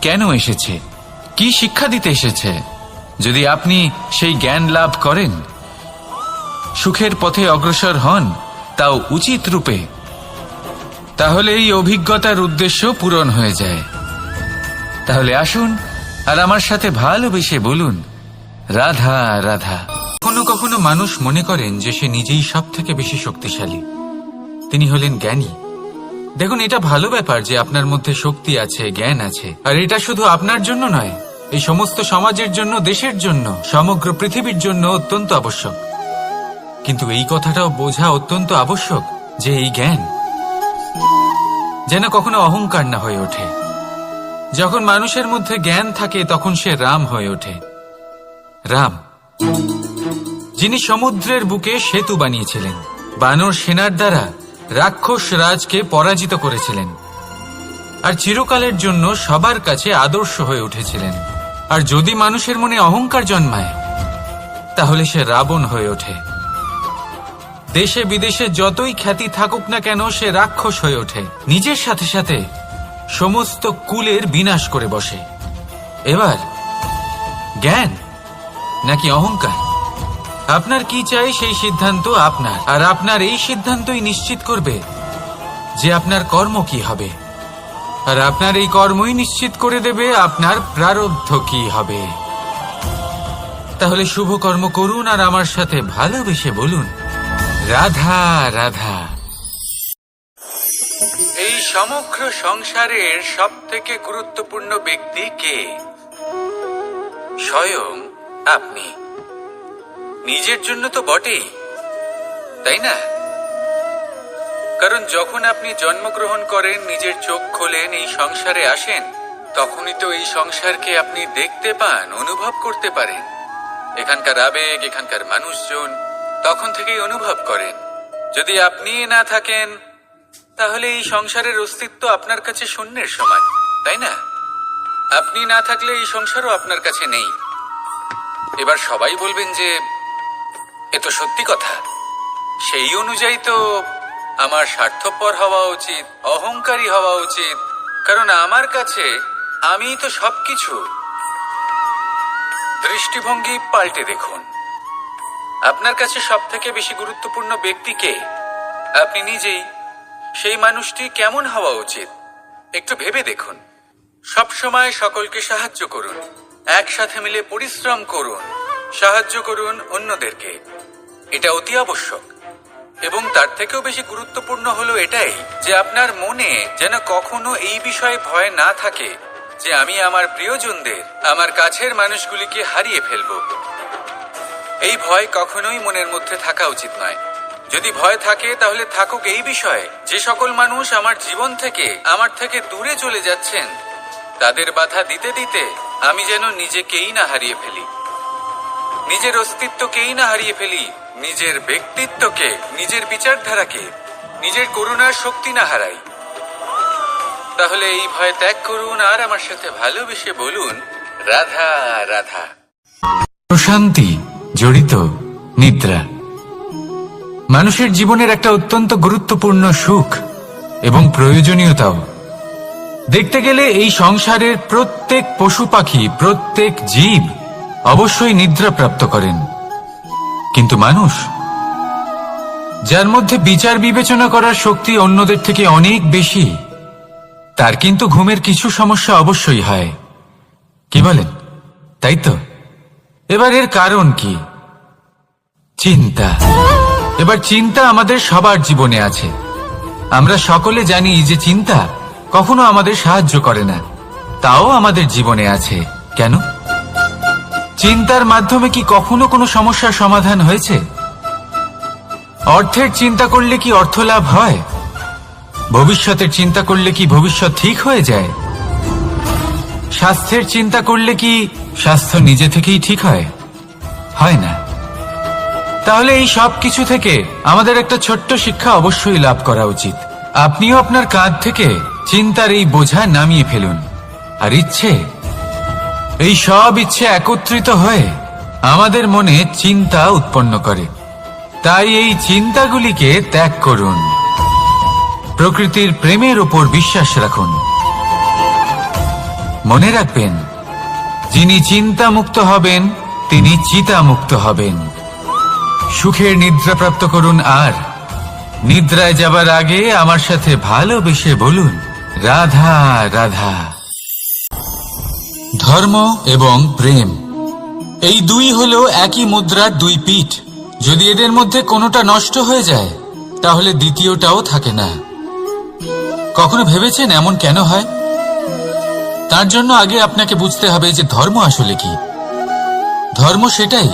কেন এসেছে? কি শিক্ষা দিতে এসেছে? যদি আপনি সেই জ্ঞান লাভ করেন, সুখের পথে অগ্রসর হন, তাও উচিত রূপে, তাহলে এই অভিজ্ঞতার উদ্দেশ্য পূরণ হয়ে যায়। তাহলে আসুন আর আমার সাথে ভালোবেসে বলুন, রাধা রাধা। কখনো কখনো মানুষ মনে করেন যে সে নিজেই সব থেকে বেশি শক্তিশালী। তিনি হলেন জ্ঞানী। দেখুন, এটা ভালো ব্যাপার যে আপনার মধ্যে শক্তি আছে, জ্ঞান আছে। আর এটা শুধু আপনার জন্য নয়, এই সমস্ত সমাজের জন্য, দেশের জন্য, সমগ্র পৃথিবীর জন্য অত্যন্ত আবশ্যক। কিন্তু এই কথাটাও বোঝা অত্যন্ত আবশ্যক যে এই জ্ঞান যেন কখনো অহংকার না হয়ে ওঠে। যখন মানুষের মধ্যে জ্ঞান থাকে, তখন সে রাম হয়ে ওঠে। রাম, যিনি সমুদ্রের বুকে সেতু বানিয়েছিলেন, বানর সেনার দ্বারা রাক্ষস রাজকে পরাজিত করেছিলেন। আর চিরকালের জন্য সবার কাছে আদর্শ হয়ে উঠেছিলেন। আর যদি মানুষের মনে অহংকার জন্মায়, তাহলে সে রাবণ হয়ে ওঠে। দেশে বিদেশে যতই খ্যাতি থাকুক না কেন, সে রাক্ষস হয়ে ওঠে। নিজের সাথে সাথে সমস্ত কুলের বিনাশ করে বসে। এবার জ্ঞান নাকি অহংকার? আপনার কি চাই সেই সিদ্ধান্ত আপনার। আর আপনার এই সিদ্ধান্তই নিশ্চিত করবে যে আপনার কর্ম কি হবে। আর আপনার এই কর্মই নিশ্চিত করে দেবে আপনার প্রারব্ধ কি হবে। তাহলে শুভ কর্ম করুন আর আমার সাথে ভালোবেসে বলুন, রাধা রাধা। এই সমগ্র সংসারের সব থেকে গুরুত্বপূর্ণ ব্যক্তি কে? স্বয়ং আপনি। নিজের জন্য তো বটেই, তাই না? কারণ যখন আপনি জন্মগ্রহণ করেন, নিজের চোখ খোলেন, এই সংসারে আসেন, তখনই তো এই সংসারকে আপনি দেখতে পান, অনুভব করতে পারেন। এখানকার আবেগ, এখানকার মানুষজন তখন থেকেই অনুভব করেন। যদি আপনি না থাকেন, তাহলে এই সংসারের অস্তিত্ব আপনার কাছে শূন্যের সমান, তাই না? আপনি না থাকলে এই সংসারও আপনার কাছে নেই। এবার সবাই বলবেন যে এ তো সত্যি কথা। সেই অনুযায়ী তো আমার স্বার্থপর হওয়া উচিত, অহংকারী হওয়া উচিত। কারণ আমার কাছে আমি তো সবকিছু। দৃষ্টিভঙ্গি পাল্টে দেখুন। আপনার কাছে সব থেকে বেশি গুরুত্বপূর্ণ ব্যক্তিকে আপনি নিজেই। সেই মানুষটি কেমন হওয়া উচিত? একটু ভেবে দেখুন। সব সময় সকলকে সাহায্য করুন। একসাথে মিলে পরিশ্রম করুন। সাহায্য করুন অন্যদেরকে। এটা অতি আবশ্যক। এবং তার থেকেও বেশি গুরুত্বপূর্ণ হলো এটাই যে আপনার মনে যেন কখনো এই বিষয়ে ভয় না থাকে যে আমি আমার প্রিয়জনদের, আমার কাছের মানুষগুলিকে হারিয়ে ফেলব। এই ভয় কখনোই মনের মধ্যে থাকা উচিত নয়। যদি ভয় থাকে, তাহলে থাকুক এই বিষয়ে, যে সকল মানুষ আমার জীবন থেকে, আমার থেকে দূরে চলে যাচ্ছেন, তাদের বাধা দিতে দিতে আমি যেন নিজেকেই না হারিয়ে ফেলি। নিজের অস্তিত্বকেই না হারিয়ে ফেলি, নিজের ব্যক্তিত্বকে, নিজের বিচারধারাকে, নিজের করুণার শক্তি না হারাই। তাহলে এই ভয় ত্যাগ করুন আর আমার সাথে ভালোবেসে বলুন, রাধা রাধা। প্রশান্তি, জড়িত, নিদ্রা। মানুষের জীবনের একটা অত্যন্ত গুরুত্বপূর্ণ সুখ এবং প্রয়োজনীয়তাও। দেখতে গেলে এই সংসারের প্রত্যেক পশু পাখি, প্রত্যেক জীব অবশ্যই নিদ্রা প্রাপ্ত করেন। কিন্তু মানুষ, যার মধ্যে বিচার বিবেচনা করার শক্তি অন্যদের থেকে অনেক বেশি, তার কিন্তু ঘুমের কিছু সমস্যা অবশ্যই হয়। কি বলেন? তাই তো? এবার এর কারণ কি? চিন্তা। এবার চিন্তা আমাদের সবার জীবনে আছে। আমরা সকলে জানি যে চিন্তা কখনো আমাদের সাহায্য করে না, তাও আমাদের জীবনে আছে। কেন? চিন্তার মাধ্যমে কি কখনো কোনো সমস্যার সমাধান হয়েছে? অর্থের চিন্তা করলে কি অর্থ লাভ হয়? ভবিষ্যতের চিন্তা করলে কি ভবিষ্যৎ ঠিক হয়ে যায়? স্বাস্থ্যের চিন্তা করলে কি স্বাস্থ্য নিজে থেকেই ঠিক হয়? হয় না। তাহলে এই সব কিছু থেকে আমাদের একটা ছোট্ট শিক্ষা অবশ্যই লাভ করা উচিত। আপনিও আপনার কাঁধ থেকে চিন্তার এই বোঝা নামিয়ে ফেলুন। আর ইচ্ছে এই সব ইচ্ছে একত্রিত হয়ে আমাদের মনে চিন্তা উৎপন্ন করে। তাই এই চিন্তাগুলিকে ত্যাগ করুন। প্রকৃতির প্রেমের ওপর বিশ্বাস রাখুন। মনে রাখবেন, যিনি চিন্তা মুক্ত হবেন, তিনি চিতা মুক্ত হবেন। সুখের নিদ্রা প্রাপ্ত করুন আর। নিদ্রায় যাবার আগে আমার সাথে ভালোবেসে বলুন, রাধা রাধা। ধর্ম এবং প্রেম। এই দুই হলো একই মুদ্রার দুই পিঠ। যদি এদের মধ্যে কোনোটা নষ্ট হয়ে যায়, তাহলে দ্বিতীয়টাও থাকে না। কখনো ভেবেছেন এমন কেন হয়? তার জন্য আগে আপনাকে বুঝতে হবে যে ধর্ম আসলে কি। ধর্ম সেটাই,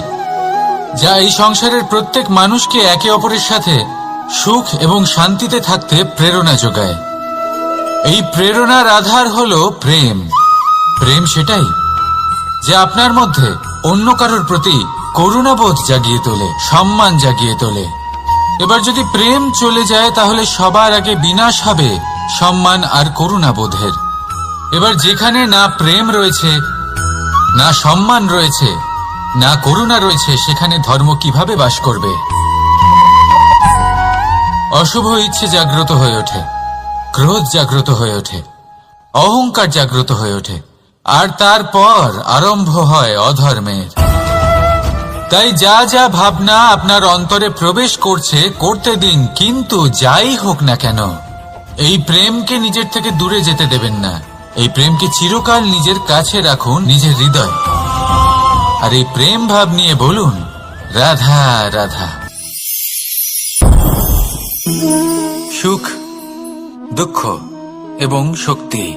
যা এই সংসারের প্রত্যেক মানুষকে একে অপরের সাথে সুখ এবং শান্তিতে থাকতে প্রেরণা যোগায়। এই প্রেরণার আধার হল প্রেম। প্রেম সেটাই যে আপনার মধ্যে অন্য কারোর প্রতি করুণাবোধ জাগিয়ে তোলে, সম্মান জাগিয়ে তোলে। এবার যদি প্রেম চলে যায়, তাহলে সবার আগে বিনাশ হবে সম্মান আর করুণাবোধের। এবার যেখানে না প্রেম রয়েছে, না সম্মান রয়েছে, না করুণা রয়েছে, সেখানে ধর্ম কীভাবে বাস করবে? অশুভ ইচ্ছে জাগ্রত হয়ে ওঠে, ক্রোধ জাগ্রত হয়ে ওঠে, অহংকার জাগ্রত হয়ে ওঠে। আর তারপর আরম্ভ হয় অধর্মের। তাই যা যা ভাবনা আপনার অন্তরে প্রবেশ করছে, করতে দিন, কিন্তু যাই হোক না কেন, এই প্রেমকে নিজের থেকে দূরে যেতে দেবেন না। এই প্রেমকে চিরকাল নিজের কাছে রাখুন, নিজের হৃদয়। আর এই প্রেম ভাব নিয়ে বলুন, রাধা রাধা। সুখ, দুঃখ এবং শক্তি।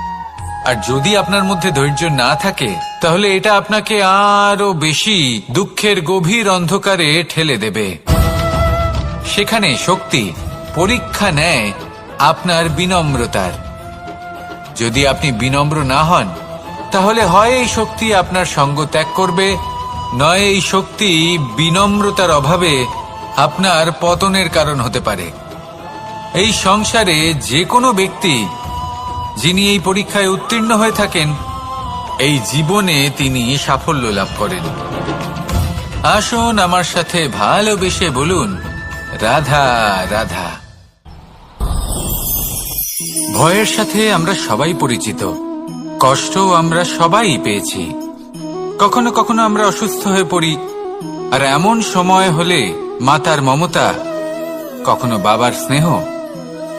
আর যদি আপনার মধ্যে ধৈর্য না থাকে, তাহলে এটা আপনাকে আরও বেশি দুঃখের গভীর অন্ধকারে ঠেলে দেবে। সেখানে শক্তি, পরীক্ষা নেয় আপনার বিনম্রতার। যদি আপনি বিনম্র না হন, তাহলে হয় এই শক্তি আপনার সঙ্গ ত্যাগ করবে, নয় এই শক্তি বিনম্রতার অভাবে আপনার পতনের কারণ হতে পারে। এই সংসারে যে কোনো ব্যক্তি যিনি এই পরীক্ষায় উত্তীর্ণ হয়ে থাকেন, এই জীবনে তিনি সাফল্য লাভ করেন। আসুন আমার সাথে ভালোবেসে বলুন, রাধা রাধা। ভয়ের সাথে আমরা সবাই পরিচিত। কষ্ট আমরা সবাই পেয়েছি। কখনো কখনো আমরা অসুস্থ হয়ে পড়ি, আর এমন সময় হলে মাতার মমতা, কখনো বাবার স্নেহ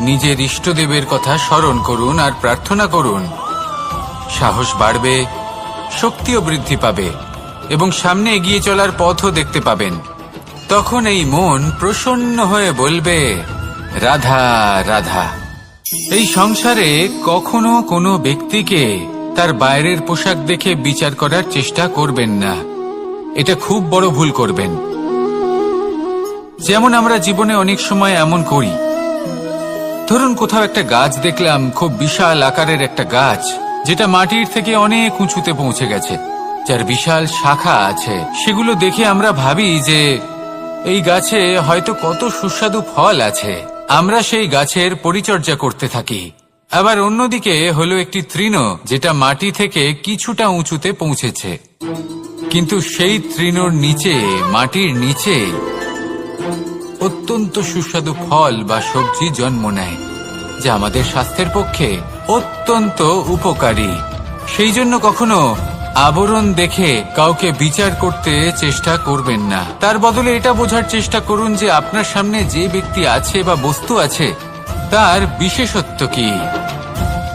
নিজের ইষ্টদেবের কথা স্মরণ করুন আর প্রার্থনা করুন। সাহস বাড়বে, শক্তিও বৃদ্ধি পাবে এবং সামনে এগিয়ে চলার পথও দেখতে পাবেন। তখন এই মন প্রসন্ন হয়ে বলবে, রাধা রাধা। এই সংসারে কখনো কোনো ব্যক্তিকে তার বাইরের পোশাক দেখে বিচার করার চেষ্টা করবেন না। এটা খুব বড় ভুল করবেন। যেমন আমরা জীবনে অনেক সময় এমন করি ধরুন কোথাও একটা গাছ দেখলাম, খুব বিশাল আকারের একটা গাছ, যেটা মাটির থেকে অনেক উঁচুতে পৌঁছে গেছে, যার বিশাল শাখা আছে। সেগুলো দেখে আমরা ভাবি যে এই গাছে হয়তো কত সুস্বাদু ফল আছে। আমরা সেই গাছের পরিচর্যা করতে থাকি। আবার অন্যদিকে হলো একটি তৃণ, যেটা মাটি থেকে কিছুটা উঁচুতে পৌঁছেছে। কিন্তু সেই তৃণর নিচে, মাটির নিচে অত্যন্ত সুস্বাদু ফল বা সবজি জন্ম নেয়, যা আমাদের স্বাস্থ্যের পক্ষে অত্যন্ত উপকারী। সেই জন্য কখনো আবরণ দেখে কাউকে বিচার করতে চেষ্টা করবেন না। তার বদলে এটা বোঝার চেষ্টা করুন যে আপনার সামনে যে ব্যক্তি আছে বা বস্তু আছে, তার বিশেষত্ব কি।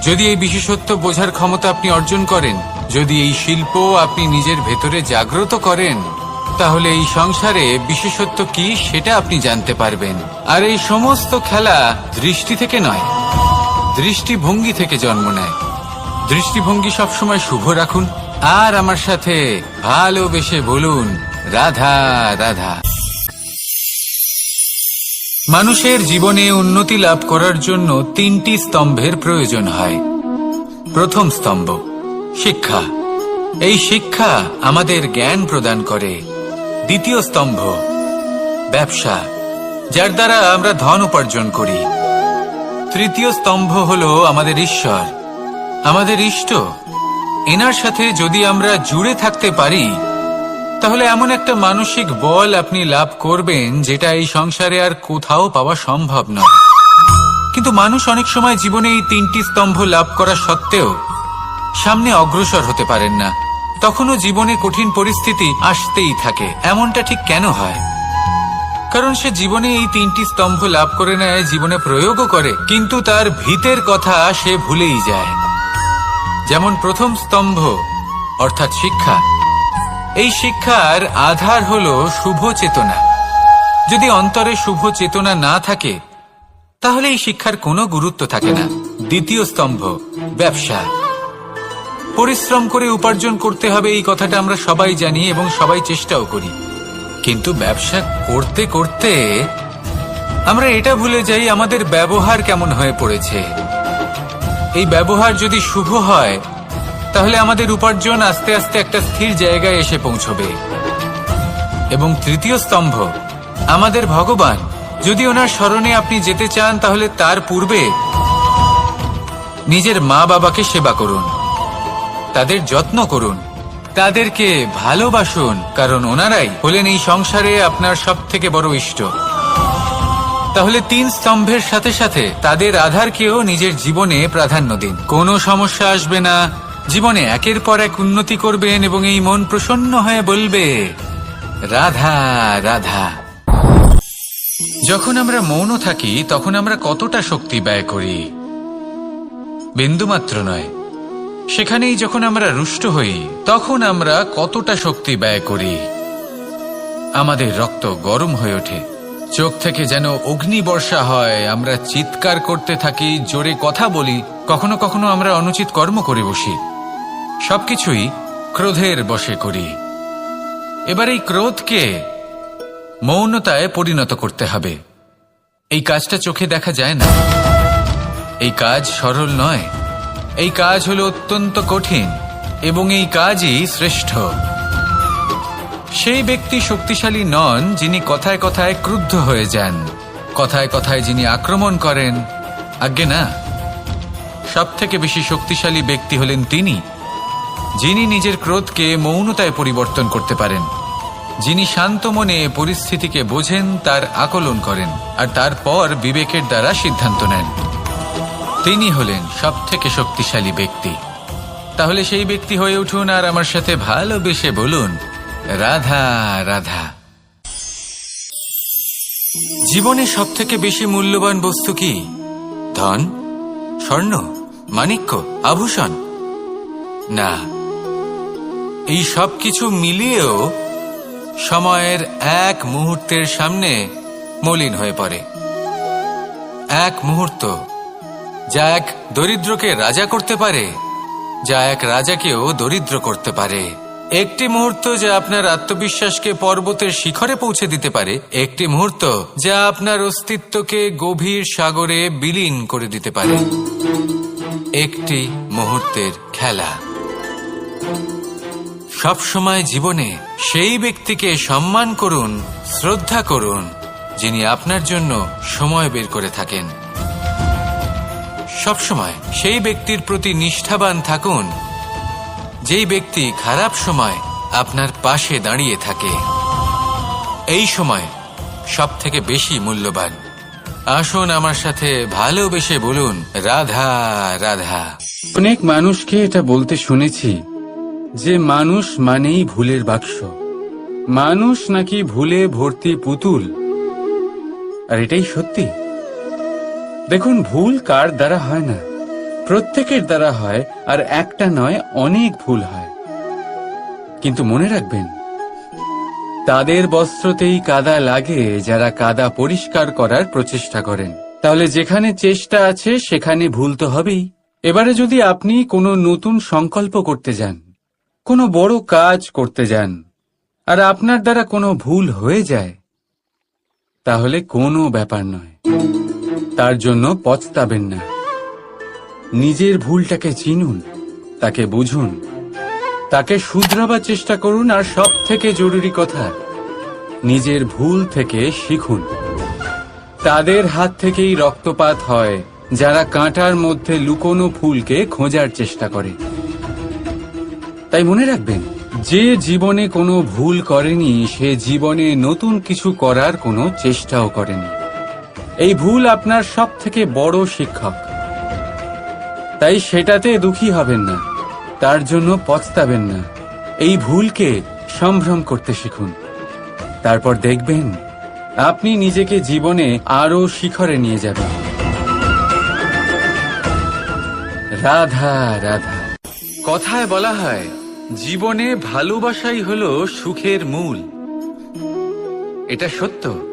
যদি এই বিশেষত্ব বোঝার ক্ষমতা আপনি অর্জন করেন, যদি এই শিল্প আপনি নিজের ভেতরে জাগ্রত করেন তাহলে এই সংসারে বিশেষত্ব কি সেটা আপনি জানতে পারবেন। আর এই সমস্ত খেলা দৃষ্টি থেকে নয়, দৃষ্টিভঙ্গি থেকে জন্ম নেয়। দৃষ্টিভঙ্গি সবসময় শুভ রাখুন, আর আমার সাথে ভালোবেসে বলুন, রাধা রাধা। মানুষের জীবনে উন্নতি লাভ করার জন্য তিনটি স্তম্ভের প্রয়োজন হয়। প্রথম স্তম্ভ, শিক্ষা। এই শিক্ষা আমাদের জ্ঞান প্রদান করে। দ্বিতীয় স্তম্ভ, ব্যবসা, যার দ্বারা আমরা ধন উপার্জন করি। তৃতীয় স্তম্ভ হল আমাদের ঈশ্বর। আমাদের ইষ্ট, এনার সাথে যদি আমরা জুড়ে থাকতে পারি, তাহলে এমন একটা মানসিক বল আপনি লাভ করবেন যেটা এই সংসারে আর কোথাও পাওয়া সম্ভব নয়। কিন্তু মানুষ অনেক সময় জীবনে এই তিনটি স্তম্ভ লাভ করা সত্ত্বেও সামনে অগ্রসর হতে পারেন না। তখনও জীবনে কঠিন পরিস্থিতি আসতেই থাকে। এমনটা ঠিক কেন হয়? কারণ সে জীবনে এই তিনটি স্তম্ভ লাভ করে নেয়, জীবনে প্রয়োগও করে, কিন্তু তার ভিতের কথা সে ভুলেই যায়। যেমন প্রথম স্তম্ভ, অর্থাৎ শিক্ষা। এই শিক্ষার আধার হল শুভ চেতনা। যদি অন্তরে শুভ চেতনা না থাকে, তাহলে এই শিক্ষার কোনো গুরুত্ব থাকে না। দ্বিতীয় স্তম্ভ, ব্যবসা। পরিশ্রম করে উপার্জন করতে হবে, এই কথাটা আমরা সবাই জানি এবং সবাই চেষ্টাও করি। কিন্তু ব্যবসা করতে করতে আমরা এটা ভুলে যাই, আমাদের ব্যবহার কেমন হয়ে পড়েছে। এই ব্যবহার যদি শুভ হয়, তাহলে আমাদের উপার্জন আস্তে আস্তে একটা স্থির জায়গায় এসে পৌঁছবে। এবং তৃতীয় স্তম্ভ, আমাদের ভগবান, যদি ওনার স্মরণে আপনি যেতে চান, তাহলে তার পূর্বে নিজের মা বাবাকে সেবা করুন। তাদের যত্ন করুন। তাদেরকে ভালোবাসুন, কারণ ওনারাই হলেন এই সংসারে আপনার সব থেকে বড় ইষ্ট। তাহলে তিন স্তম্ভের সাথে সাথে তাদের আধারকেও নিজের জীবনে প্রাধান্য দিন। কোনো সমস্যা আসবে না। জীবনে একের পর এক উন্নতি করবেন এবং এই মন প্রসন্ন হয়ে বলবে, রাধা রাধা। যখন আমরা মৌন থাকি, তখন আমরা কতটা শক্তি ব্যয় করি? বিন্দুমাত্র নয়। সেখানেই যখন আমরা রুষ্ট হই, তখন আমরা কতটা শক্তি ব্যয় করি? আমাদের রক্ত গরম হয়ে ওঠে। চোখ থেকে যেন অগ্নি বর্ষা হয়, আমরা চিৎকার করতে থাকি, জোরে কথা বলি, কখনো কখনো আমরা অনুচিত কর্ম করে বসি। সবকিছুই ক্রোধের বশে করি। এবার এই ক্রোধকে মৌনতায় পরিণত করতে হবে। এই কাজটা চোখে দেখা যায় না। এই কাজ সরল নয়। এই কাজ হল অত্যন্ত কঠিন এবং এই কাজই শ্রেষ্ঠ। সেই ব্যক্তি শক্তিশালী নন যিনি কথায় কথায় ক্রুদ্ধ হয়ে যান, কথায় কথায় যিনি আক্রমণ করেন। আজ্ঞে না সব থেকে বেশি শক্তিশালী ব্যক্তি হলেন তিনি, যিনি নিজের ক্রোধকে মৌনতায় পরিবর্তন করতে পারেন, যিনি শান্ত মনে পরিস্থিতিকে বোঝেন, তার আকলন করেন, আর তারপর বিবেকের দ্বারা সিদ্ধান্ত নেন। তিনি হলেন সব থেকে শক্তিশালী ব্যক্তি। তাহলে সেই ব্যক্তি হয়ে উঠুন আর আমার সাথে ভালোবেসে বলুন, রাধা রাধা। জীবনে সব থেকে বেশি মূল্যবান বস্তু কি? ধন, স্বর্ণ, মাণিক্য, আভূষণ? না। এই সব কিছু মিলিয়েও সময়ের এক মুহূর্তের সামনে মলিন হয়ে পড়ে। এক মুহূর্ত যা এক দরিদ্রকে রাজা করতে পারে, যা এক রাজাকেও দরিদ্র করতে পারে। একটি মুহূর্ত যা আপনার আত্মবিশ্বাসকে পর্বতের শিখরে পৌঁছে দিতে পারে, একটি মুহূর্ত যা আপনার অস্তিত্বকে গভীর সাগরে বিলীন করে দিতে পারে। একটি মুহূর্তের খেলা। সব সময় জীবনে সেই ব্যক্তিকে সম্মান করুন, শ্রদ্ধা করুন, যিনি আপনার জন্য সময় বের করে থাকেন। সবসময় সেই ব্যক্তির প্রতি নিষ্ঠাবান থাকুন, যেই ব্যক্তি খারাপ সময় আপনার পাশে দাঁড়িয়ে থাকে। এই সময় সব থেকে বেশি মূল্যবান। আসুন আমার সাথে ভালোবেসে বলুন, রাধা রাধা। অনেক মানুষকে এটা বলতে শুনেছি যে মানুষ মানেই ভুলের বাক্স। মানুষ নাকি ভুলে ভর্তি পুতুল। আর এটাই সত্যি? দেখুন, ভুল কার দ্বারা হয় না। প্রত্যেকের দ্বারা হয়, আর একটা নয়, অনেক ভুল হয়। কিন্তু মনে রাখবেন, তাদের বস্ত্রতেই কাদা লাগে যারা কাদা পরিষ্কার করার প্রচেষ্টা করেন। তাহলে যেখানে চেষ্টা আছে, সেখানে ভুল তো হবেই। এবারে যদি আপনি কোনো নতুন সংকল্প করতে যান, কোনো বড় কাজ করতে যান, আর আপনার দ্বারা কোনো ভুল হয়ে যায়, তাহলে কোনো ব্যাপার নয়। তার জন্য পচতাবেন না। নিজের ভুলটাকে চিনুন, তাকে বুঝুন, তাকে শুধরাবার চেষ্টা করুন আর সব থেকে জরুরি কথা, নিজের ভুল থেকে শিখুন। তাদের হাত থেকেই রক্তপাত হয়, যারা কাঁটার মধ্যে লুকোনো ফুলকে খোঁজার চেষ্টা করে। তাই মনে রাখবেন, যে জীবনে কোনো ভুল করেনি, সে জীবনে নতুন কিছু করার কোনো চেষ্টাও করেনি। এই ভুল আপনার সব থেকে বড় শিক্ষক। তাই সেটাতে দুঃখী হবেন না। তার জন্য পচতাবেন না। এই ভুলকে সম্ভ্রম করতে শিখুন। তারপর দেখবেন, আপনি নিজেকে জীবনে আরও শিখরে নিয়ে যাবেন। রাধা রাধা। কথায় বলা হয়, জীবনে ভালোবাসাই হলো সুখের মূল। এটা সত্য।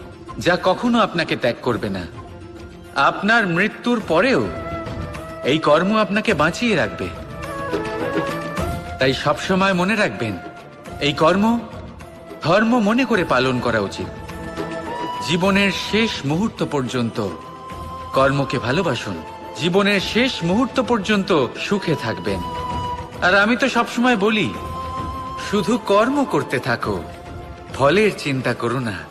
যা কখনো আপনাকে ত্যাগ করবে না। আপনার মৃত্যুর পরেও এই কর্ম আপনাকে বাঁচিয়ে রাখবে। তাই সবসময় মনে রাখবেন, এই কর্ম ধর্ম মনে করে পালন করা উচিত। জীবনের শেষ মুহূর্ত পর্যন্ত কর্মকে ভালোবাসুন। জীবনের শেষ মুহূর্ত পর্যন্ত সুখে থাকবেন। আর আমি তো সবসময় বলি, শুধু কর্ম করতে থাকো, ফলের চিন্তা করো না।